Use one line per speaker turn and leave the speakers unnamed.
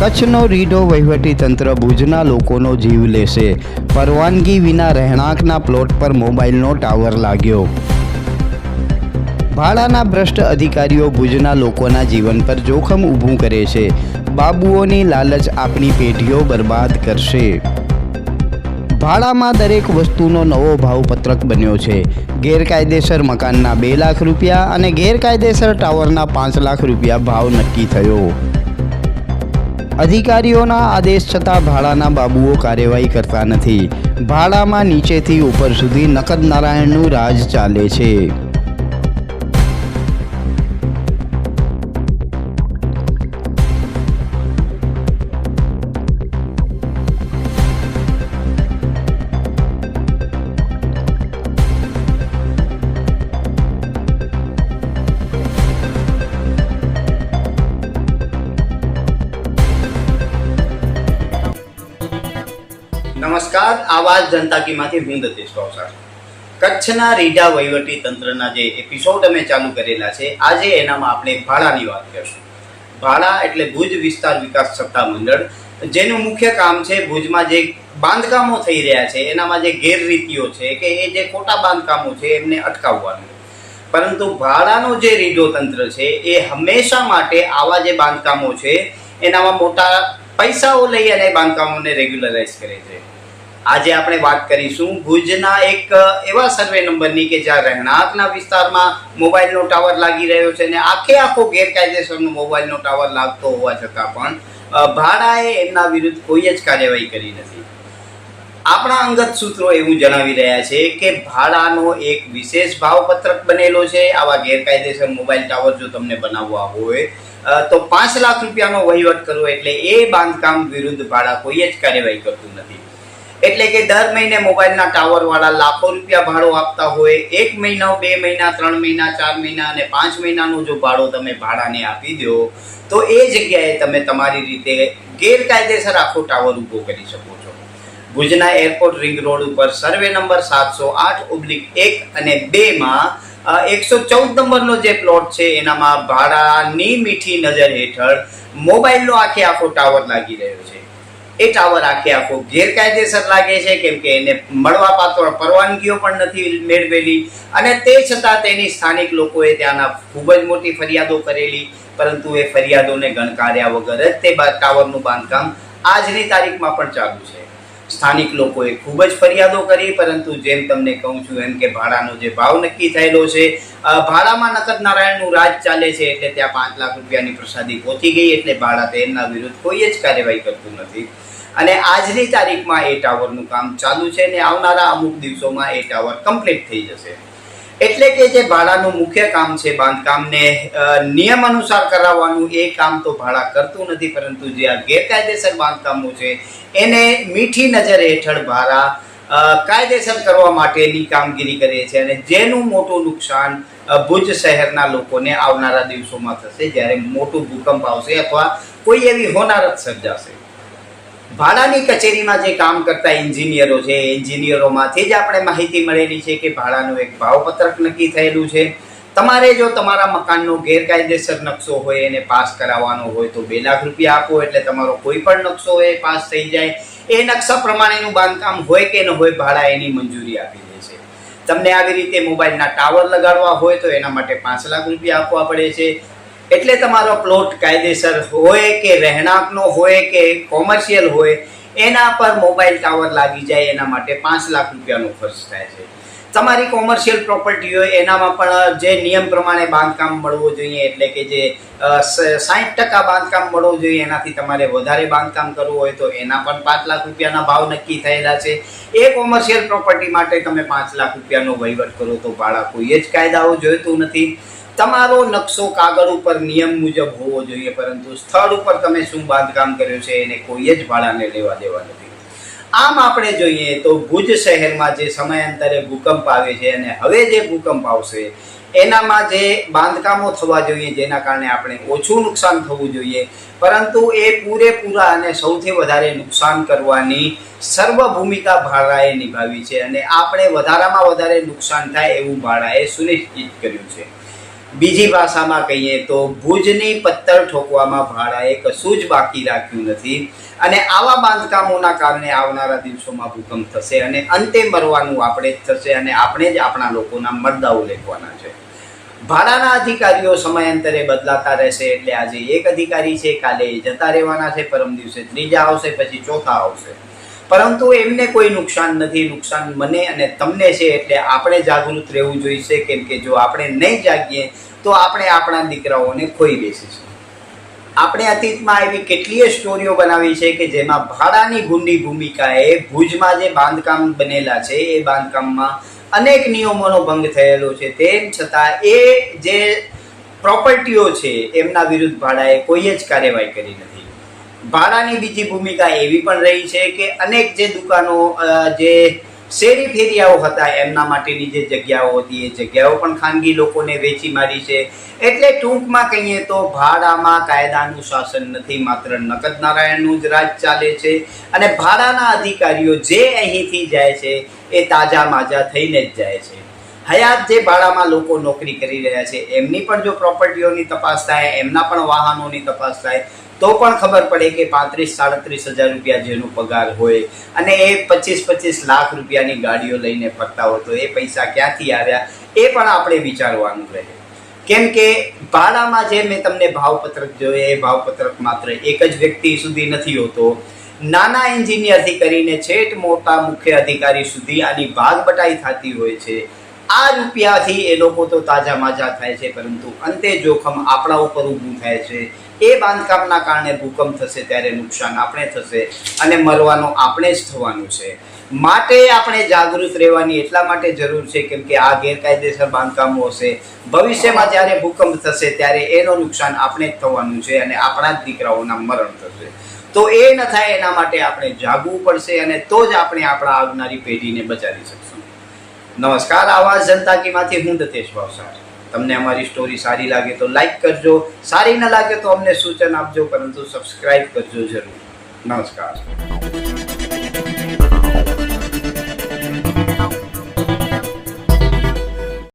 કચ્છનો રીઢો તંત્ર ભુજના લોકોનો જીવ લેશે. પરવાનગી વિના રહેણાંકના પ્લોટ પર મોબાઈલનો ટાવર લાગ્યો. ભાડાના ભ્રષ્ટ અધિકારીઓ ભુજના લોકોના જીવન પર જોખમ ઊભું કરે છે. બાબુઓની લાલચ આપણી પેઢીઓ બરબાદ કરશે. ભાડામાં દરેક વસ્તુનો નવો ભાવપત્રક બન્યો છે. ગેરકાયદેસર મકાનના બે લાખ રૂપિયા અને ગેરકાયદેસર ટાવરના પાંચ લાખ રૂપિયા ભાવ નક્કી થયો. અધિકારીઓના આદેશ છતાં ભાડાના બાબુઓ કાર્યવાહી કરતા નથી. ભાડામાં નીચેથી ઉપર સુધી નકદ નારાયણનું રાજ ચાલે છે. નમસ્કાર. આવાજ જનતા કીમાંથી હું દતેશ કૌશલ કચ્છના રીઢા વહીવટી તંત્રના જે એપિસોડ અમે ચાલુ કરેલા છે, આજે એનામાં આપણે ભાડાની વાત કરીશું. ભાડા એટલે ભુજ વિસ્તાર વિકાસ સત્તા મંડળ, જેનું મુખ્ય કામ છે ભુજમાં જે બાંધકામો થઈ રહ્યા છે, એનામાં જે ગેરરીતિઓ છે કે એ જે ખોટા બાંધકામો છે એમને અટકાવવાનું. પરંતુ ભાડાનો જે રીઢો તંત્ર છે, એ હંમેશા માટે આવા જે બાંધકામો છે, એનામાં મોટા પૈસાઓ લઈ અને બાંધકામોને રેગ્યુલરાઇઝ કરે છે. આજે આપણે વાત કરીશું ભુજના એક એવા સર્વે નંબરની કે જ્યાં રહેણાંકના વિસ્તારમાં મોબાઈલનો ટાવર લાગી રહ્યો છે અને આખે આખો ગેરકાયદેસરનો મોબાઈલનો ટાવર લાગતો હોવા છતાં પણ ભાડાએ એમના વિરુદ્ધ કોઈ જ કાર્યવાહી કરી નથી. આપણા અંગત સૂત્રો એવું જણાવી રહ્યા છે કે ભાડાનો એક વિશેષ ભાવપત્રક બનેલો છે. આવા ગેરકાયદેસર મોબાઈલ ટાવર જો તમને બનાવવા હોય તો પાંચ લાખ રૂપિયાનો વહીવટ કરવો એટલે એ બાંધકામ વિરુદ્ધ ભાડા કોઈ જ કાર્યવાહી કરતું નથી. એટલે કે દર મહિને મોબાઈલના ટાવરવાળા લાખો રૂપિયા ભાડો આપતા હોય. એક મહિનો, બે મહિના, ત્રણ મહિના, ચાર મહિના અને પાંચ મહિનાનું જો ભાડો તમે ભાડાને આપી દો, તો એ જગ્યાએ તમે તમારી રીતે ગેરકાયદેસર આખો ટાવર ઊભો કરી શકો છો. ભુજના એરપોર્ટ રિંગ રોડ ઉપર સર્વે નંબર સાતસો આઠ ઓબ્લિક એક અને બેમાં એકસો ચૌદ નંબરનો જે પ્લોટ છે, એનામાં ભાડાની મીઠી નજર હેઠળ મોબાઈલનો આખે આખો ટાવર લાગી રહ્યો છે. એ ટાવર આખે આખો ગેરકાયદેસર લાગે છે, કેમ કે એને મળવા પાત્ર પરવાનગીઓ પણ નથી મેળવેલી. અને તે છતાં તેની સ્થાનિક લોકોએ ત્યાંના ખૂબ જ મોટી ફરિયાદો કરેલી, પરંતુ એ ફરિયાદોને ગણકાર્યા વગર જ તે ટાવરનું બાંધકામ આજની તારીખમાં પણ ચાલુ છે. સ્થાનિક લોકોએ ખૂબ જ ફરિયાદો કરી, પરંતુ જેમ તમને કહું છું એમ કે ભાડાનો જે ભાવ નક્કી થયેલો છે ભાડામાં નકદ નારાયણનું રાજ ચાલે છે એટલે ત્યાં પાંચ લાખ રૂપિયાની પ્રસાદી પહોંચી ગઈ, એટલે ભાડા તેમના વિરુદ્ધ કોઈ જ કાર્યવાહી કરતું નથી. અને આજની તારીખમાં એ ટાવરનું કામ ચાલુ છે અને આવનારા અમુક દિવસોમાં એ ટાવર કમ્પ્લીટ થઈ જશે. એટલે કે જે ભાડાનું મુખ્ય કામ છે બાંધકામને નિયમ અનુસાર કરાવવાનું, એ કામ તો ભાડા કરતું નથી, પરંતુ જે આ ગેરકાયદેસર બાંધકામો છે, એને મીઠી નજર હેઠળ ભાડા કાયદેસર કરવા માટેની કામગીરી કરે છે અને જેનું મોટું નુકસાન ભુજ શહેરના લોકોને આવનારા દિવસોમાં થશે, જ્યારે મોટું ભૂકંપ આવશે અથવા કોઈ એવી હોનારત સર્જાશે. ભાડાની કચેરીમાં જે કામ કરતા એન્જિનિયરો છે, એન્જિનિયરોમાંથી જ આપણે માહિતી મળેલી છે કે ભાડાનું એક ભાવપત્રક નક્કી થયેલું છે. તમારે જો તમારા મકાનનો ગેરકાયદેસર નકશો હોય એને પાસ કરાવવાનો હોય તો બે લાખ રૂપિયા આપો, એટલે તમારો કોઈ પણ નકશો હોય પાસ થઈ જાય. એ નકશા પ્રમાણેનું બાંધકામ હોય કે ન હોય ભાડા એની મંજૂરી આપી દે છે. તમને આવી રીતે મોબાઈલના ટાવર લગાડવા હોય તો એના માટે પાંચ લાખ રૂપિયા આપવા પડે છે. એટલે તમારો પ્લોટ કાયદેસર હોય કે રહેણાંકનો હોય કે કોમર્શિયલ હોય, એના પર મોબાઈલ ટાવર લાગી જાય, એના માટે પાંચ લાખ રૂપિયાનો ખર્ચ થાય છે. તમારી કોમર્શિયલ પ્રોપર્ટી હોય, એનામાં પણ જે નિયમ પ્રમાણે બાંધકામ મળવું જોઈએ, એટલે કે જે સાઠ ટકા બાંધકામ મળવું જોઈએ, એનાથી તમારે વધારે બાંધકામ કરવું હોય તો એના પણ પાંચ લાખ રૂપિયાના ભાવ નક્કી થયેલા છે. એ કોમર્શિયલ પ્રોપર્ટી માટે તમે પાંચ લાખ રૂપિયાનો વહીવટ કરો તો ભાડા કોઈ જ કાયદાઓ જોઈતું નથી. તમારો નકશો કાગળ ઉપર નિયમ મુજબ હોવો જોઈએ, પરંતુ સ્થળ ઉપર તમે શું બાંધકામ કર્યું છે એને કોઈ જ ભાડાને લેવા દેવા નથી. આમ આપણે જોઈએ તો ભુજ શહેરમાં જે સમયાંતરે ભૂકંપ આવે છે અને હવે જે ભૂકંપ આવશે, એનામાં જે બાંધકામો થવા જોઈએ જેના કારણે આપણે ઓછું નુકસાન થવું જોઈએ, પરંતુ એ પૂરેપૂરા અને સૌથી વધારે નુકસાન કરવાની સર્વ ભૂમિકા ભાડાએ નિભાવી છે અને આપણે વધારામાં વધારે નુકસાન થાય એવું ભાડાએ સુનિશ્ચિત કર્યું છે. બીજી ભાષામાં કહીએ તો ભુજની પત્તર ઠોકવામાં ભાડાએ કશું જ બાકી રાખ્યું નથી અને આવા બાંધકામોના કારણે આવનારા દિવસોમાં ભૂકંપ થશે અને અંતે મરવાનું આપણે જ થશે અને આપણે જ આપણા લોકોના મરદાઓ લેખવાના છે. ભાડાના અધિકારીઓ સમયાંતરે બદલાતા રહેશે એટલે આજે એક અધિકારી છે, કાલે જતા રહેવાના છે, પરમ દિવસે ત્રીજા આવશે, પછી ચોથા આવશે. પરંતુ એમને કોઈ નુકસાન નથી, નુકસાન મને અને તમને છે એટલે આપણે જાગૃત રહેવું જોઈશે, કેમ કે જો આપણે નહીં જાગીએ, તો આપણે આપણા દીકરાઓને ખોઈ બેસીશું. આપણે અતીતમાં એવી કેટલીય સ્ટોરીઓ બનાવી છે કે જેમાં ભાડાની ગુંડી ભૂમિકાએ ભુજમાં જે બાંધકામ બનેલા છે, એ બાંધકામમાં અનેક નિયમોનો ભંગ થયેલો છે. તેમ છતાં એ જે પ્રોપર્ટીઓ છે, એમના વિરુદ્ધ ભાડાએ કોઈ જ કાર્યવાહી કરી નથી. ભાડાની બીજી ભૂમિકા એવી પણ રહી છે કે અનેક જે દુકાનો જે શેરી ફેરિયાઓ હતા, એમના માટેની જે જગ્યાઓ હતી, એ જગ્યાઓ પણ ખાનગી લોકોને વેચી મારી છે. એટલે ટૂંકમાં કહીએ તો ભાડામાં કાયદાનું શાસન નથી, માત્ર નકદ નારાયણનું જ રાજ ચાલે છે અને ભાડાના અધિકારીઓ જે અહીંથી જાય છે, એ તાજા માજા થઈને જ જાય છે. હયાત જે ભાડામાં લોકો નોકરી કરી રહ્યા છે, એમની પણ જો પ્રોપર્ટીઓની તપાસ થાય, એમના પણ વાહનોની તપાસ થાય, તો પણ ખબર પડે કે પાંત્રીસ, સાડત્રીસ હજાર રૂપિયા જેનો પગાર હોય અને એ પચીસ પચીસ લાખ રૂપિયાની ગાડીઓ લઈને ફરતા હોય તો એ પૈસા ક્યાંથી આવ્યા, એ પણ આપણે વિચારવાનું રહે. કેમ કે ભાડામાં જે મેં તમને ભાવપત્રક જોયે, એ ભાવપત્રક માત્ર એક જ વ્યક્તિ સુધી નથી હોતો. નાના એન્જિનિયરથી કરીને છેટ મોટા મુખ્ય અધિકારી સુધી આની ભાગ બટાઈ થતી હોય છે. આ રૂપિયાથી એ લોકો તો તાજા માજા થાય છે, પરંતુ અંતે જોખમ આપણા ઉપર ઊભું થાય છે. એ બાંધકામના કારણે ભૂકંપ થશે ત્યારે નુકસાન આપણે થશે અને મરવાનો આપણે જ થવાનું છે. માટે આપણે જાગૃત રહેવાની એટલા માટે જરૂર છે કેમ કે આ ગેરકાયદેસર બાંધકામો હશે. ભવિષ્યમાં જ્યારે ભૂકંપ થશે ત્યારે એનો નુકસાન આપણે જ થવાનું છે અને આપણા જ દીકરાઓના મરણ થશે. તો એ ન થાય એના માટે આપણે જાગવું પડશે અને તો જ આપણે આપણા આવનારી પેઢીને બચાવી શકશું. નમસ્કાર આવાજ જનતા કીમાંથી હું દતેશ ભાવસાર તમને અમારી સ્ટોરી સારી લાગે તો લાઈક કરજો, સારી ન લાગે તો અમને સૂચન આપજો, પરંતુ સબસ્ક્રાઇબ કરજો જરૂર. નમસ્કાર.